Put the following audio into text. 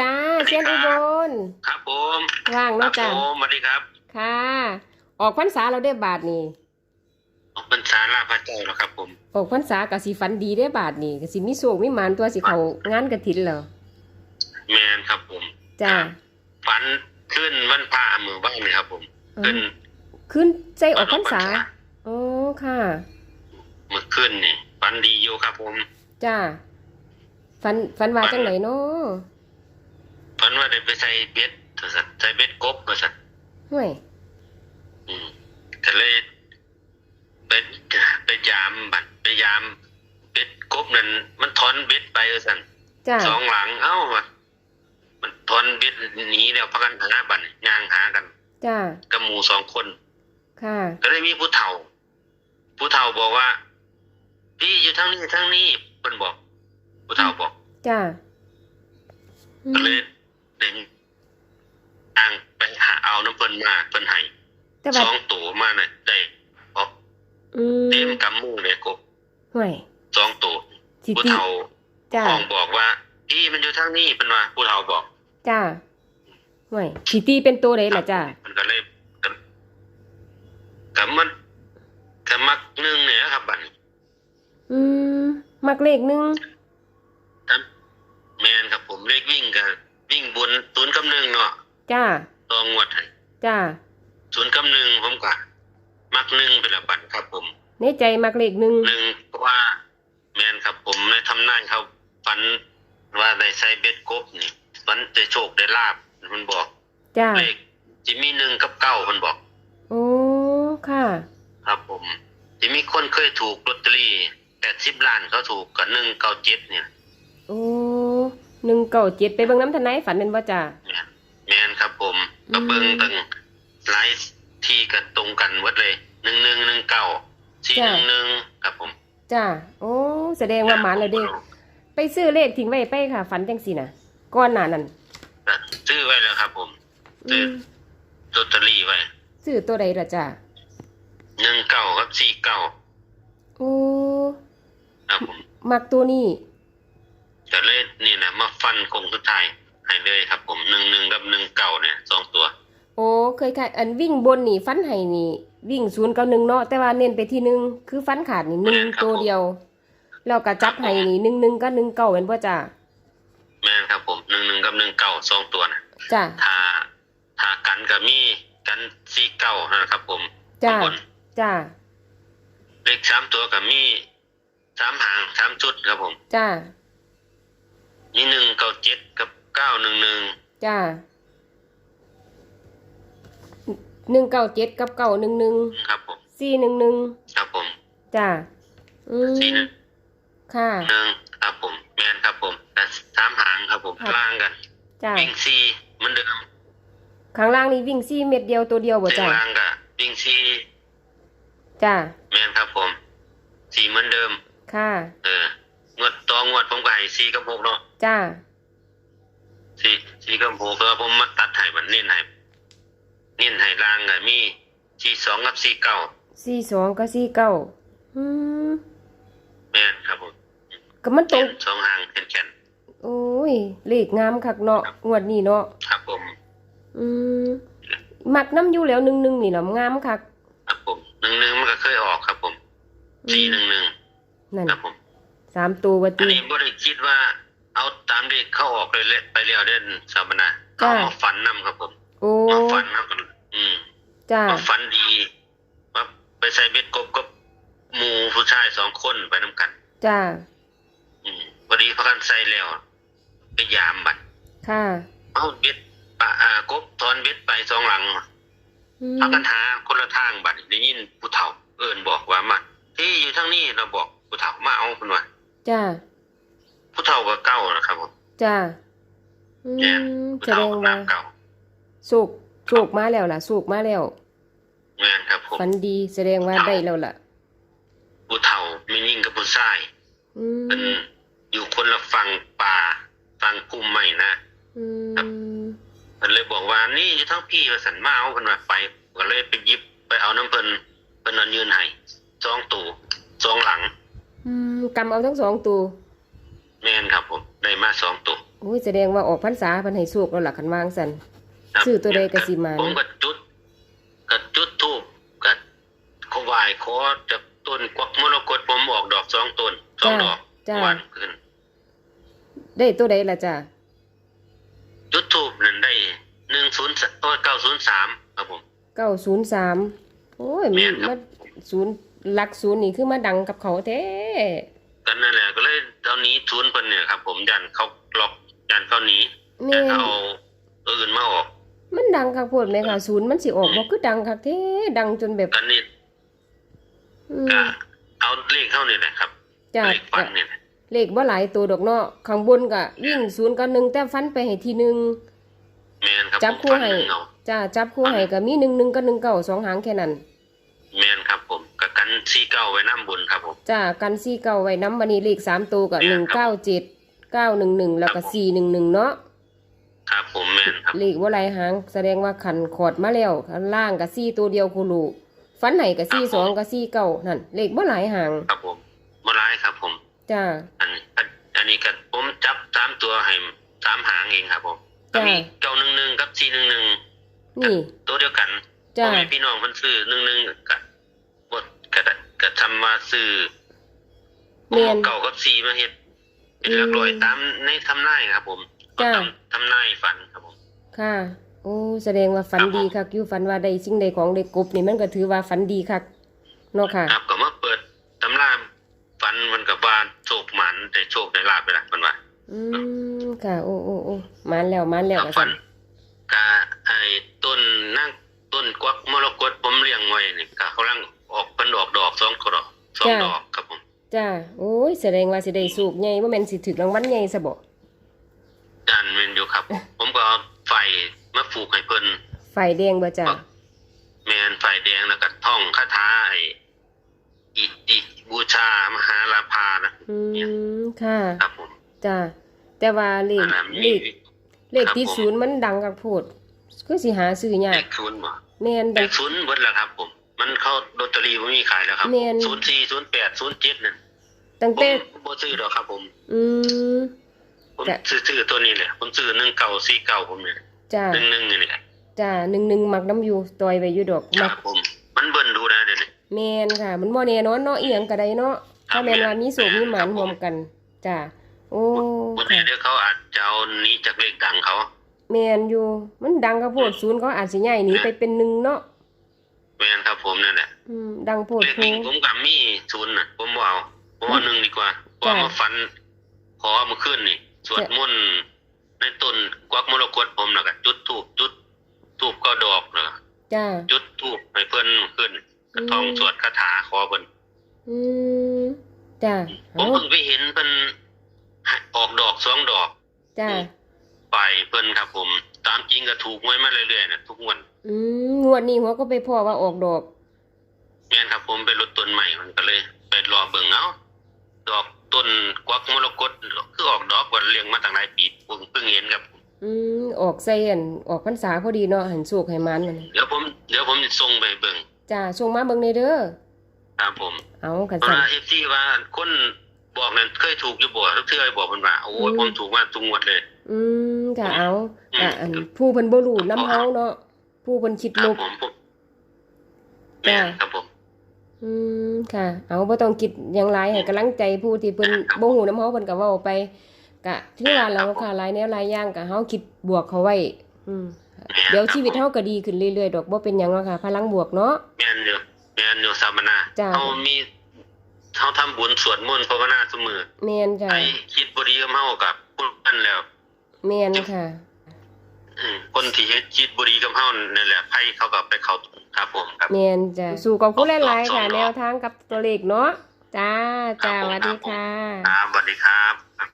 จ้าเซียนอุบล ครับผมว่างครัเนาะบจ้าผมสวัสดีครับ ค่ะ ออกพรรษาเราได้บาทนี่ออกพรรษาลาพระเจ้าแล้วครับ ผม ออกพรรษาก็สิฝันดีได้บาทนี่ก็สิมีโชคมีหมานตัวสิเขางานกฐินเหรอแมนครับผม จ้าฝันขึ้นวันพระมือบ้านเลยครับ ผมเอขึ้นอขึ้นใจออกพรรษาอ๋อค่ะเมื่อขึ้นนี่ฝันดีอยู่ครับผม จ้าฝันฝันว่าจังไหนเนาะ ฝันว่าได้ไปใส่เบ็ดสัตว์ใส่เบ็ดกบก็สัตว์ห่วยอืมก็เลยไปไปยามบัดไปยามเบ็ดกบนั่นมันถอนเบ็ดไปว่าสันจ้าสองหลังเอ้าว่ะมันถอนเบ็ดหนีแล้วพักกันหาบัดย่างหากัน จ้ากับหมูสองคน ค่ะ ก็เลยมีผู้เฒ่า ผู้เฒ่าบอกว่า พี่อยู่ทั้งนี้ทั้งนี้เพิ่นบอก ผู้เฒ่าบอก จ้าอืก็มเลย เดินทางไปหาเอาน้ำเพิ่นมาเพิ่นให้แต่สว่าองตัวมาน่ะได้ออกอืมเต็มกำมือเลยกบห่วยสองตัวสิผู้ติเฒ่าจ้าห้องบอกว่าพี่มันอยู่ทั้งนี้เพิ่นว่าผู้เฒ่าบอกจ้าห่วยสิตีเป็นตัวใดล่ะจ้ามันก็เลยกับกับมันกับมักหนึงเนี่ยครับบัดนี้อืมมักเลขหนึงครับแมนครับผมเลขวิ่งกับ วิ่งบนศูนย์กำหนึ่งเนาะจ้าตองงวดให้จ้าศูนย์กำหนึ่งผมก็มักหนึ่งเป็นละบัตรครับผมในใจมักเลขหนึ่งหนึ่งเพราะว่าแมนครับผมในทำนายเขาฝันว่าได้ใส่เบ็ดกบนี่ฝันจะโชคได้ลาบมันบอกจ้าเลขจิมีหนึ่งกับเก้ามันบอกโอ้ค่ะ ครับผมจะมีคนเคยถูกลอตเตอรี่แปดสิบล้านเขาถูกกับหนึ่งเก้าเจ็ดเนี่ย โอ้ หนึ่งเก้าเจ็ดไปเบิ่งน้ำทนายฝันเป็นว่าจ้าแมนแมนครับผมอืมก็เบิ่งตั้งหลายที่กันตรงกันหมดเลยหนึ่งหนึ่งหนึ่งเก้าสี่หนึ่งหนึ่งครับผม จ้าโอ้แสดงว่าหมาแล้วเด็กไปซื้อเลขทิ้งไว้ไปค่ะ ฝันจังสินะก้อนหนานั่นซื้อไว้แล้วครับ ผมอืมลอตเตอรี่ไว้ซื้อตัวใดล่ะจ้าหนึ่งเก้ากับสี่เก้าโอ้ครับผมมักตัวนี้จะเลยนี่นะ มาฟันคงสุดท้ายให้เลยครับผมหนึ่งหนึ่งกับหนึ่งเก้าเนี่ยสองตัว โอ้เคยค่ะอันวิ่งบนนี่ฟันไห้นี่ วิ่งศูนย์กับหนึ่งเนาะแต่ว่าเน้นไปที่หนึ่งคือฟันขาดนี่หนึ่งตัวเดียวแล้วก็จับไห้นี่หนึ่งหนึ่งกับหนึ่งเก้าเป็นว่าจ้าแม่นครับผมหนึ่งหนึ่งกับหนึ่งเก้าสองตัวนะจ้าถ้าถ้ากันกับมีกันสี่เก้านะครับผมจ้าข้างบนจ้าเลขสามตัวกับมีสามหางสามชุดครับผม จ้า มีหนึ่งเก้าเจ็ดกับเก้าหนึ่งหนึ่งจ้าหนึ่งเก้าเจ็ดกับเก้าหนึ่งหนึ่งครับผมสี่หนึ่งหนึ่งครับผมจ้าอืมสี่หนึ่งค่ะหนึ่งครับผมแมนครับผมแต่สามหางครับผมครับล่างกันจ้าวิ่งสี่เหมือนเดิมข้างล่างนี่วิ่งสี่เม็ดเดียวตัวเดียวบ่เส้นจ้าล่างกับวิ่งสี่จ้าแมนครับผม สี่เหมือนเดิม ค่ะ เอองวด ต่องวดผมก็ให้สี่กับหกเนาะจ้าสี่สี่กับหกแล้วผมมาตัดให้มันเน้นให้เน้นให้ล่างกับมีสี่สองกับสี่เก้าสี่สองกับสี่เก้าอืมแมนครับผมก็มันตรเน้งนสองหางแข็งโอ้ยเลขงามคักเนาะงวดนี้เนาะๆครับผม อืมมักน้ำอยู่แล้วหนึ่งหนึ่งนี่เนาะงามคักครับผมหนึ่งหนึ่งมันก็เคยออกครับผมอืสี่มหนึ่งหนึ่งนั่นครับผม สามตัววัอันตินี้บ่ได้คิดว่า เอาตามเลขเข้าออกเลยเลยไปเรียวเด่นสามนะจ้าเอามาฝันนํครับผมโอ้มาฝันครับอืมจ้ามาฝันดีว่าไปใส่เบ็ดกบกับหมู่ผู้ชายสองคนไปนํกัน จ้าอืมพอดีพากันใส่แล้วไปยามบัดค่ะเอาเบ็ดปะอ่ากบทอนเบ็ดไปสองหลังอืมพากันหาคนละทางบัดได้ยินผู้เฒ่าเอิ้นบอกว่ามาที่อยู่ทางนี้เราบอกผู้เฒ่ามาเอาเพิ่นว่า จ้าผู้เฒ่าก็เก่านะครับผมจ้าอืเนี่ยมผู้แสดเฒ่างก็ว่าน้ำเก่าสุกสุกมาแล้วล่ะสุกมาแล้วแม่นครับผมฝันดีแสดงว่าได้แล้วล่ะ ผู้เฒ่าไม่ยิ่งกับผู้ชายอืเป็นมอยู่คนละฝั่งป่าฝั่งกลุ่มใหม่นะ อืมมันเลยบอกว่านี่อยู่ทั้งพี่ว่าสันมาเอาเพิ่นว่าไปก็เลยไปหยิบไปเอาน้ำเพิ่นเพิ่นเอายืนให้สองตู่สองหลังอืม กำเอาทั้งสองตัวแม่นครับผม ได้มาสองตู่อุ้ยแสดงว่าออกพรรษาเพิ่นให้สุกแล้วล่ะคันวางซั่นครับซื้อตัวใดก็สิมาผมก็จุดก็จุดทูบก็ขอไหวายขอจากต้นกวักมรกตผมออกดอกสองต้นสองดอกจ้า วันขึ้น ได้ตัวใดล่ะจ้ะจุดทูบนั่นได้หนึ่งศูนย์โอ้เก้าศูนย์สามครับผม903โอ้ยแม่มันนครับ มาศูนย์หลักศูนย์นี่คือมาดังกับเขาแท้ กันนั่นแหละก็เลยตอนนี้ศูนย์เพิ่นเนี่ยครับ ผมยันเขาล็อกยันเขาหนีแม่ยันนเอาตัวอื่นมาออก มันดังคักโพดไหมค่ะศูนย์มันสิออกบ่คือดังคักแท้ดังจนแบบกันนี่อืมก็เอาเลขเข้านี่แหละครับจ้ะเลขฟันเนี่ยนะเลขบ่หลายตัวดอกเนาะข้างบนก็วิ่งศูนย์กับหนึ่งแต่ฟันไปให้ทีหนึงแมนครับจับผมคู่ฟันให้หนึ่งเอาจ้าจับคู่ให้ก็มีหนึ่งหนึ่งกับหนึ่งเก้าสองหางแค่นั้น เก้าไว้น้ำบนครับผม จ้ากันซี่เก้าไว้น้ำบันนี้เลขสามตัวกับแม่หนึ่งนครัเก้าบเจ็ดเก้าหนึ่งหนึ่งแล้วก็สี่หนึ่งหนึ่งเนาะครับผมแมนครับเลขว่าไรหางแสดงว่าขันขอดมาแล้วข้างล่างกับซี่ตัวเดียวคูรูฟันไหนกับซี่สองกับซี่เก้านั่นเลขว่าหลายหางครับผมมาร้ายครับผม จ้า อันนี้อันอันนี้ก็ผมจับสามตัวให้สามหางเองครับผมก็จ้ามีเก้าหนึ่งหนึ่งกับสี่หนึ่งหนึ่งนี่ ตัวเดียวกันจ้า พ่อแม่พี่น้องมันซื้อหนึ่งหนึ่งกับบท กระกระทำมาซื้อเมียนเก่ากับสี่มาเฮ็ดเป็นหลักร้อยอืมตามในทำนายครับ ผมจ้าทำทำนายฝันครับผม ค่ะ โอ้แสดงว่าฝันครับผมดีคักอยู่ฝันว่าได้สิ่งใดของได้กบนี่มันก็ถือว่าฝันดีคักเนาะค่ะ ครับก็มาเปิดตำราฝันมันกับว่าโชคหมันได้โชคได้ลาบไปละมันว่าอืมค่ะ โอ้โอ้โอ้มานแล้วมานแล้วครับว่าฝัซั่นนกะไอ้ต้น สองดอกครับผมจ้าโอ้ยแสดงว่าสิได้สูบใหญ่บ่แม่นสิถึกรางวัลใหญ่ซะบ่จานเวนอยู่ครับ ผมก็เอาไฟมาผูกให้เพิ่นไฟแดงบ่จ้าแมนไฟแดงแล้วก็ท่องคาถาไอ้อิติบูชามหาลาภานะอืมค่ะครับผมจ้าแต่ว่าเลขอันนั้นเลมี ขเลขที่ครับผม ศูนย์มันดังคักโพดคือสิหาซื้อยาเลกขศูนย์บ่แม่นเลดังขศูนย์เบิดแล้วครับผม มันเข้าลอตเตอรี่บ่มีขายแล้วครับแม่น ศูนย์สี่ศูนย์แปดศูนย์เจ็ดนั่นตั้งผมแต่บ่ซื้อดอกครับผม อืม ผมจ้ะ ซื้อซื้อตัวนี้แหละผมซื้อหนึ่งเก่าสี่เก่าผมเนี่ยจ้าหนึ่งหนึ่งนี่แหละจ้า1-1มักน้ำอยู่ต่อยไว้อยู่ดอกคมัรักบผม มันเบิ่นดูนะเดี๋ยวนี้ แม่นค่ะ มันบ่แน่นอนเนาะอีหยังก็ได้เนาะครัถ้าบแม่นว่ามีโศกมีหมานครับผม รวมกันจ้าโอ้วันค่ะนี้เดี๋ยวเขาอาจจะเอาหนี้จากเลขดังเขา แม่นอยู่ มันดังคักโพดศูนย์เขาอาจสิใหญ่หนีไปเป็นหนึ่งเนาะ แม่นครับผมนั่นแหละอืมดังโพดเลขโพวิ่งผมกับมีศูนย์น่ะ ผมบ่เอาผมเอาหนึ่งดีกว่าเพราะว่าจ้ะมาฟัน ขอเมื่อคืนนี่ สวดมนต์ในต้นกวักมรกตผมแล้วก็จุดธูปจุดธูปก็ดอกแล้วก็จ้า จุดธูปให้เพิ่นขึ้นกระท่องอืมสวดคาถาขอเพิ่นอืมจ้าผมเอาเพิ่งไปเห็นเพิ่นให้ออกดอกสองดอกจ้าไปเพิ่นครับผม ตามจริงก็ถูกไว้มาเรื่อยๆนะทุกงวันอืมงวดนี้หัวก็ไปพ่อว่าออกดอกแม่นครับผมไปรถต้นใหม่มันก็เลยไปรอเบิ่งเอาดอกต้นกวักมรกตคือออกดอกว่าเลี้ยงมาตั้งหลายปีเพิ่งเพิ่งเห็นครับอืมออกใส่อันออกพรรษาพอดีเนาะหันโศกให้มันนั่นเดี๋ยวผมเดี๋ยวผมจะส่งไปเบิ่งจ้าส่งมาเบิ่งในเด้อครับผม เอากันเพราะสั่นว่า FC ว่าคนบอกนั่นเคยถูกอยู่บ่ทุกเทื่อบอกเพิ่นว่าโอ้ยอืมผมถูกมาทุกงวดเลย อืม ค่ะเอาอืมอะอันผู้เพิ่นบ่รู้นำเฮาเนาะผู้เพิ่นคิดครัลบบผมผมจ้ะแม่นครับผม อืมค่ะ เอาบ่ต้องคิดหยังหลายให้กำลังใจผู้ที่เพิ่นบ่ฮู้นำเฮาเพิ่นก็เว้าไปก็ถือว่าแล้วค่ะหลายแนวหลายอย่างก็เฮาคิดบวกเขาไว้ อืมเดี๋ยวชีวิตเฮาก็ดีขึ้นเรื่อยๆดอกบ่เป็นหยังหรอกค่ะ พลังบวกเนาะ แม่นอยู่แม่นอยู่สามนาจ้ะ เฮามีเฮาทำบุญสวดมนต์ภาวนาเสมอแม่นจ้ะไอ้คิดบ่ดีกับเฮากับผู้นั้นแล้ว แม่นค่ะ อืมคนที่เฮ็ดคิดบ่ดีกับเฮานั่นแหละไผเขาก็ไปเข้าครับผมครับ แม่นจ้ะสู่ขอบคุณหลายๆค่ะสองดอกแนวทางกับตัวเลขเนาะจ้าจ้าครับผมสวัสดีค่ะ ครับสวัสดีครับ